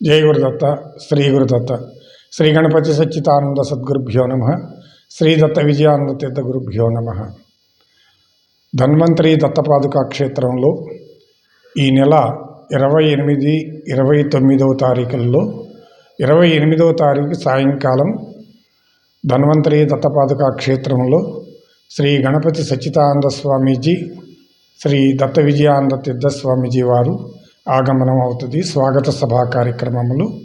జయ గురుదత్త శ్రీ గురుదత్త. శ్రీ గణపతి సచ్చితానంద సద్గురుభ్యో నమ. శ్రీ దత్త విజయానంద తీర్థ గురుభ్యో నమ. ధన్వంతరి దత్తపాదుకా క్షేత్రంలో ఈ నెల ఇరవై ఎనిమిది ఇరవై తొమ్మిదవ తారీఖుల్లో ఇరవై ఎనిమిదవ తారీఖు సాయంకాలం ధన్వంతరి దత్తపాదుకా క్షేత్రంలో శ్రీ గణపతి సచ్చితానంద స్వామీజీ శ్రీ దత్త విజయానంద తీర్థ స్వామీజీ వారు ఆగమనం అవుతుంది. స్వాగత సభా కార్యక్రమములు.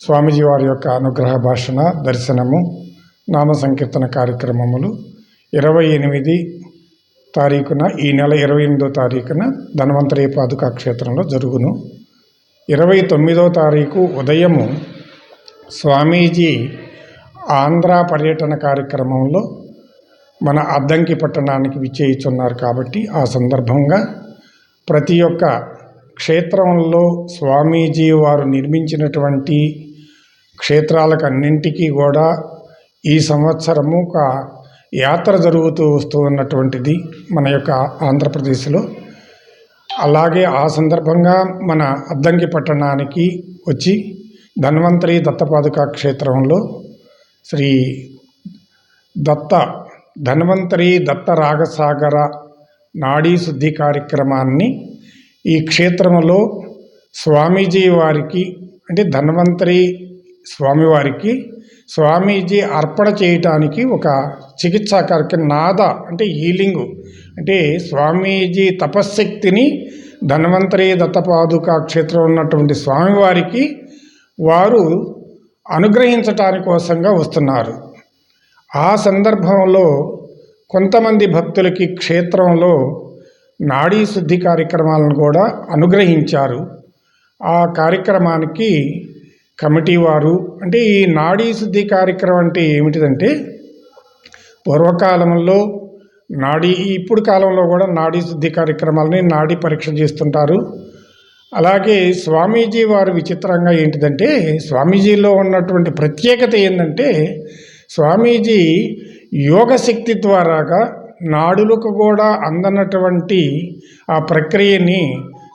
స్వామీజీ వారి యొక్క అనుగ్రహ భాషణ దర్శనము నామ సంకీర్తన కార్యక్రమములు. ఇరవై ఎనిమిది తారీఖున ఈ నెల ఇరవై ఎనిమిదో తారీఖున ధన్వంతరి పాదుకా క్షేత్రంలో జరుగును. ఇరవై తొమ్మిదో తారీఖు ఉదయము స్వామీజీ ఆంధ్ర పర్యటన కార్యక్రమంలో మన అద్దంకి పట్టణానికి విచ్చేయిచున్నారు కాబట్టి ఆ సందర్భంగా ప్రతి ఒక్క క్షేత్రంలో స్వామీజీ వారు నిర్మించినటువంటి క్షేత్రాలకు అన్నింటికీ కూడా ఈ సంవత్సరము ఒక యాత్ర జరుగుతూ వస్తూ ఉన్నటువంటిది మన యొక్క ఆంధ్రప్రదేశ్లో. అలాగే ఆ సందర్భంగా మన అద్దంకి పట్టణానికి వచ్చి ధన్వంతరి దత్తపాదుక క్షేత్రంలో శ్రీ దత్త ధన్వంతరి దత్త రాగసాగర నాడీ శుద్ధి కార్యక్రమాన్ని ఈ క్షేత్రంలో స్వామీజీ వారికి అంటే ధన్వంతరి స్వామివారికి స్వామీజీ అర్పణ చేయటానికి ఒక చికిత్సా కార్యక్రమం నాద అంటే హీలింగు. అంటే స్వామీజీ తపశ్శక్తిని ధన్వంతరి దత్తపాదుక క్షేత్రం ఉన్నటువంటి స్వామివారికి వారు అనుగ్రహించటాని కోసంగా వస్తున్నారు. ఆ సందర్భంలో కొంతమంది భక్తులకి క్షేత్రంలో నాడీ శుద్ధి కార్యక్రమాలను కూడా అనుగ్రహించారు. ఆ కార్యక్రమానికి కమిటీ వారు అంటే ఈ నాడీ శుద్ధి కార్యక్రమం అంటే ఏమిటిదంటే పూర్వకాలంలో నాడీ ఇప్పుడు కాలంలో కూడా నాడీ శుద్ధి కార్యక్రమాలని నాడీ పరీక్ష చేస్తుంటారు. అలాగే స్వామీజీ వారు విచిత్రంగా ఏంటిదంటే స్వామీజీలో ఉన్నటువంటి ప్రత్యేకత ఏంటంటే స్వామీజీ యోగశక్తి ద్వారాగా నాడులకు కూడా అందనటువంటి ఆ ప్రక్రియని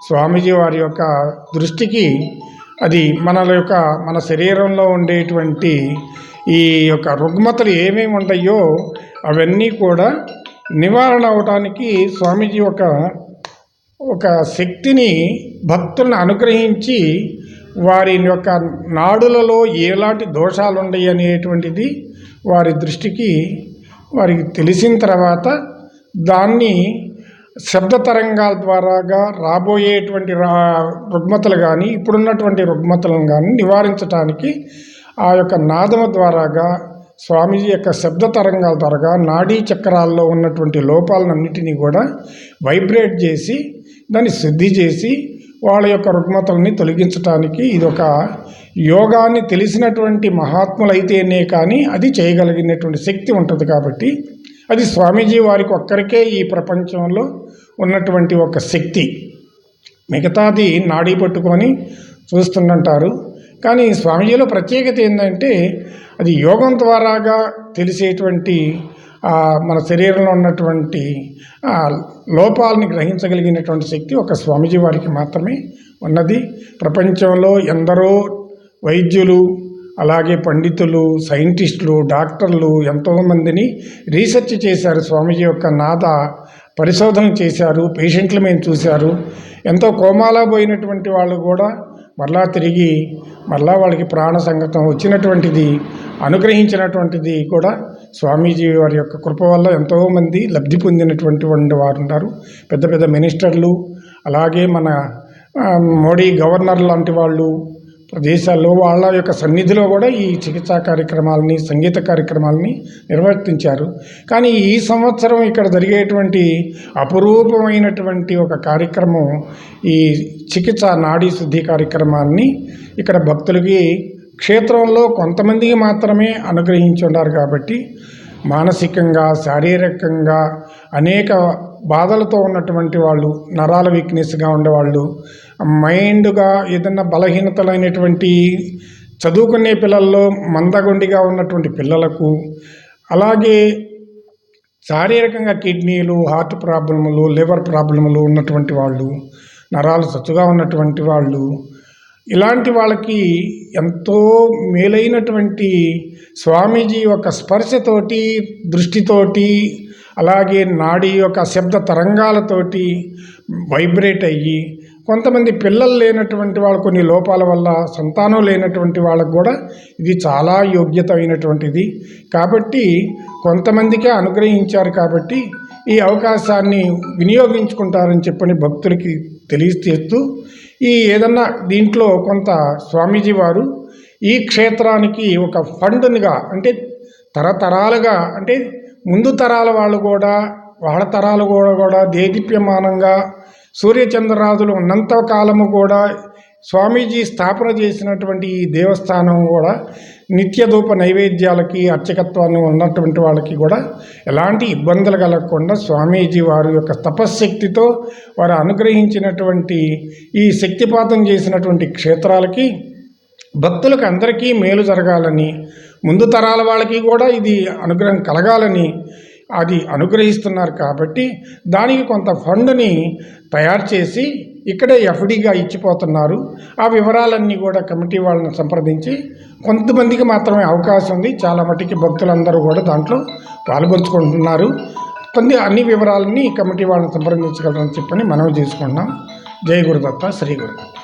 స్వామీజీ వారి యొక్క దృష్టికి అది మన యొక్క మన శరీరంలో ఉండేటువంటి ఈ యొక్క రుగ్మతలు ఏమేమి ఉంటాయో అవన్నీ కూడా నివారణ అవటానికి స్వామీజీ ఒక ఒక శక్తిని భక్తులను అనుగ్రహించి వారి యొక్క నాడులలో ఎలాంటి దోషాలు ఉన్నాయి అనేటువంటిది వారి దృష్టికి వారికి తెలిసిన తర్వాత దాన్ని శబ్ద తరంగాల ద్వారాగా రాబోయేటువంటి రా రుగ్మతలు కానీ ఇప్పుడున్నటువంటి రుగ్మతలను కానీ నివారించడానికి ఆ యొక్క నాదము ద్వారాగా స్వామీజీ యొక్క శబ్ద తరంగాల ద్వారాగా నాడీ చక్రాల్లో ఉన్నటువంటి లోపాలన్నింటినీ కూడా వైబ్రేట్ చేసి దాన్ని శుద్ధి చేసి వాళ్ళ యొక్క రుగ్మతల్ని తొలగించటానికి ఇది ఒక యోగాన్ని తెలిసినటువంటి మహాత్ములైతేనే కానీ అది చేయగలిగినటువంటి శక్తి ఉంటుంది కాబట్టి అది స్వామీజీ వారికి ఒక్కరికే ఈ ప్రపంచంలో ఉన్నటువంటి ఒక శక్తి. మిగతాది నాడీ పట్టుకొని చూస్తుండంటారు కానీ స్వామీజీలో ప్రత్యేకత ఏంటంటే అది యోగం ద్వారాగా తెలిసేటువంటి మన శరీరంలో ఉన్నటువంటి లోపాలని గ్రహించగలిగినటువంటి శక్తి ఒక స్వామీజీ వారికి మాత్రమే ఉన్నది. ప్రపంచంలో ఎందరో వైద్యులు అలాగే పండితులు సైంటిస్టులు డాక్టర్లు ఎంతోమందిని రీసెర్చ్ చేశారు. స్వామీజీ యొక్క నాద పరిశోధన చేశారు. పేషెంట్లు మేము చూశారు. ఎంతో కోమాలో పోయినటువంటి వాళ్ళు కూడా మరలా తిరిగి మరలా వాళ్ళకి ప్రాణ సంగతం వచ్చినటువంటిది అనుగ్రహించినటువంటిది కూడా స్వామీజీ వారి యొక్క కృప వల్ల ఎంతోమంది లబ్ధి పొందినటువంటి వారు ఉన్నారు. పెద్ద పెద్ద మినిస్టర్లు అలాగే మన మోడీ గవర్నర్ లాంటి వాళ్ళు ప్రదేశాల్లో వాళ్ళ యొక్క సన్నిధిలో కూడా ఈ చికిత్సా కార్యక్రమాలని సంగీత కార్యక్రమాలని నిర్వర్తించారు. కానీ ఈ సంవత్సరం ఇక్కడ జరిగేటువంటి అపురూపమైనటువంటి ఒక కార్యక్రమం ఈ చికిత్స నాడీ శుద్ధి కార్యక్రమాన్ని ఇక్కడ భక్తులకి క్షేత్రంలో కొంతమందికి మాత్రమే అనుగ్రహించి ఉన్నారు కాబట్టి మానసికంగా శారీరకంగా అనేక బాధలతో ఉన్నటువంటి వాళ్ళు నరాల వీక్నెస్గా ఉండేవాళ్ళు మైండ్గా ఏదన్నా బలహీనతలైనటువంటి చదువుకునే పిల్లల్లో మందగొండిగా ఉన్నటువంటి పిల్లలకు అలాగే శారీరకంగా కిడ్నీలు హార్ట్ ప్రాబ్లములు లివర్ ప్రాబ్లములు ఉన్నటువంటి వాళ్ళు నరాలు సచ్చుగా ఉన్నటువంటి వాళ్ళు ఇలాంటి వాళ్ళకి ఎంతో మేలైనటువంటి స్వామీజీ యొక్క స్పర్శతోటి దృష్టితోటి అలాగే నాడి యొక్క శబ్ద తరంగాలతోటి వైబ్రేట్ అయ్యి కొంతమంది పిల్లలు లేనటువంటి వాళ్ళు కొన్ని లోపాల వల్ల సంతానం లేనటువంటి వాళ్ళకు కూడా ఇది చాలా యోగ్యత అయినటువంటిది కాబట్టి కొంతమందికే అనుగ్రహించారు కాబట్టి ఈ అవకాశాన్ని వినియోగించుకుంటారని చెప్పని భక్తులకి తెలియజేస్తూ ఈ ఏదన్నా దీంట్లో కొంత స్వామీజీ వారు ఈ క్షేత్రానికి ఒక ఫండ్గా అంటే తరతరాలుగా అంటే ముందు తరాల వాళ్ళు కూడా వాళ్ళ తరాలు కూడా కూడా దేదీప్యమానంగా సూర్యచంద్రరాజులు ఉన్నంత కాలము కూడా స్వామీజీ స్థాపన చేసినటువంటి ఈ దేవస్థానం కూడా నిత్యధూప నైవేద్యాలకి అర్చకత్వాన్ని ఉన్నటువంటి వాళ్ళకి కూడా ఎలాంటి ఇబ్బందులు కలగకుండా స్వామీజీ వారి యొక్క తపశ్శక్తితో వారు అనుగ్రహించినటువంటి ఈ శక్తిపాతం చేసినటువంటి క్షేత్రాలకి భక్తులకు అందరికీ మేలు జరగాలని ముందు తరాల వాళ్ళకి కూడా ఇది అనుగ్రహం కలగాలని అది అనుగ్రహిస్తున్నారు కాబట్టి దానికి కొంత ఫండ్ని తయారు చేసి ఇక్కడే ఎఫ్డీగా ఇచ్చిపోతున్నారు. ఆ వివరాలన్నీ కూడా కమిటీ వాళ్ళని సంప్రదించి కొంతమందికి మాత్రమే అవకాశం ఉంది. చాలా మటుకి భక్తులందరూ కూడా దాంట్లో పాల్గొంచుకుంటున్నారు. కొన్ని అన్ని వివరాలని కమిటీ వాళ్ళని సంప్రదించగలరని చెప్పని మనవి చేసుకుంటున్నాం. జై గురుదత్త శ్రీ గురుదత్త.